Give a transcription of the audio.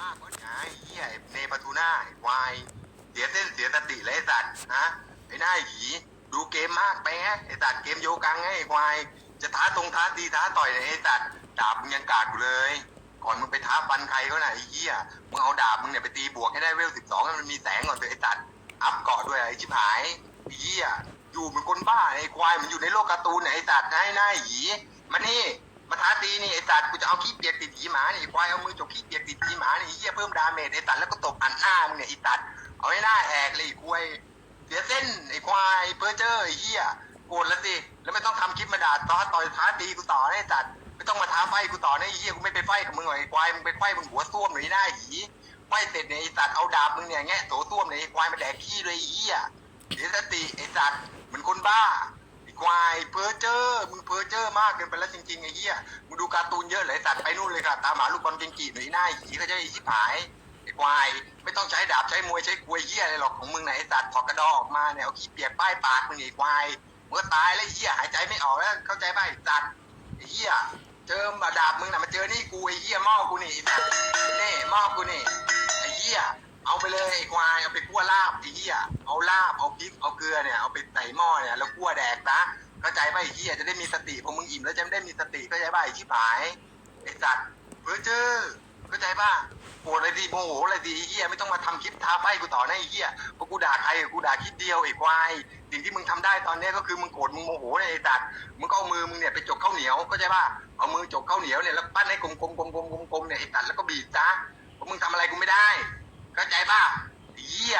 มากกว่าไงเหี้ยไอ้เนปทูน่าไอ้ควายเสียเส้นเสียสติเลยไอ้สัตว์ฮะไอ้หน้าหยีดูเกมมากไปไงไอ้สัตว์เกมโยกังไงไอ้ควายจะท้าตรงท้าตีท้าต่อยเนี่ยไอ้สัตว์ดาบมึงยังกาดอยู่เลย ก่อนมึงไปท้าฟันใครเขาน่ะไอ้เหี้ยมึงเอาดาบมึงเนี่ยไปตีบวกให้ได้เวลสิบสองให้มันมีแสงก่อนเถอะไอ้สัตว์อัพเกาะด้วยไอ้ชิบหายไอ้เหี้ยอยู่เหมือนคนบ้าไอ้ควายมันอยู่ในโลกการ์ตูนเนี่ยไอ้สัตว์นายหน้าหยีมานี่มาท้าตีนี่ไอ้สัตว์กูจะเอาขี้เปียกติดหีหมานี่ไอ้ควายเอามือจกขี้เปียกติดหยี พิ่มดาเมจไอ้สัตว์แล้วก็ตบอันหน้ามึงเนี่ยไอ้สัตว์เอาให้หน้าแหกเลยอ้ควยเสียเส้นไอ้ควายเพอเจอร์ไอ้เหี้ยโกรธแล้วสิแล้วไม่ต้องทำคลิปมาด่าต่อต่อยท้าตีกูต่อไอ้สัตว์ไม่ต้องมาท้าไฟกูต่อนะไอ้เหี้ยกูไม่ไปไฟกับมึงหรอกไอ้ควายมึงไปไฟมึงหัวส้วมหน่อยหน้าหีไฟเสร็จเนี่ยไอ้สัตว์เอาดาบมึงเนี่ยแงะโถส้วมเนี่ยไอ้ควายมาแดกขี้เลยไอ้เหี้ยเสียสติไอ้สัตว์เหมือนคนบ้าไอ้ควายเพอเจอร์มึงเพอเจอร์มากเกินไปแล้วจริงๆไอ้เหี้ยมึงดูการ์ตูนเยอะเลยไอ้สัตว์ไปนู่น อะตามหาลูกบอลเกงกีหน่อยหน้าหีเขาจะไอ้ชิบหายไอ้ควายไม่ต้องใช้ดาบใช้มวยใช้กลวยเหี้ยอะไรหรอกของมึงไหนสัตว์ถอดกระดองออกมาเนี่ยเอาขี้เปียกป้ายปากมึงไอ้ควายมึงก็ตายแล้วเหี้ยหายใจไม่ออกแล้วเข้าใจป่ะไอ้สัตว์ไอ้เหี้ยเจอมาดาบมึงน่ะมาเจอนี่กูไอ้เหี้ยหม้อกูนี่ไอ้สัตว์นี่หม้อกูนี่ไอ้เหี้ยเอาไปเลยไอ้ควายเอาไปคั่วลาบไอ้เหี้ยเอาลาบเอาพริกเอาเกลือเนี่ยเอาไปใส่หม้อเนี่ยแล้วคั่วแดกนะเข้าใจป่ะไอ้เหี้ยจะได้มีสติพอมึงอิ่มแล้วจะได้มีสติเข้าใจป่ะไอ้ชิบหายไอ้สัตว์ อเจอเข้าใจป่ะโกรธอะไรดีโมโหอะไรดีไอ้เหี้ยไม่ต้องมาทำคลิปท้าไฟกูต่อนะไอ้เหี้ยเพราะกูด่าใครกูด่าคลิปเดียวไอ้ควายสิ่งที่มึงทำได้ตอนเนี้ยก็คือมึงโกรธมึงโมโหเนี่ยไอ้สัตว์มึงก็เอามือมึงเนี่ยไปจกข้าวเหนียวเข้าใจป่ะเอามือจกข้าวเหนียวเนี่ยแล้วปั้นให้กลมๆกลมๆกลมๆๆเนี่ยไอ้สัตว์แล้วก็บีบจ้าเพราะมึงทำอะไรกูไม่ได้ เข้าใจป่ะไอ้เหี้ย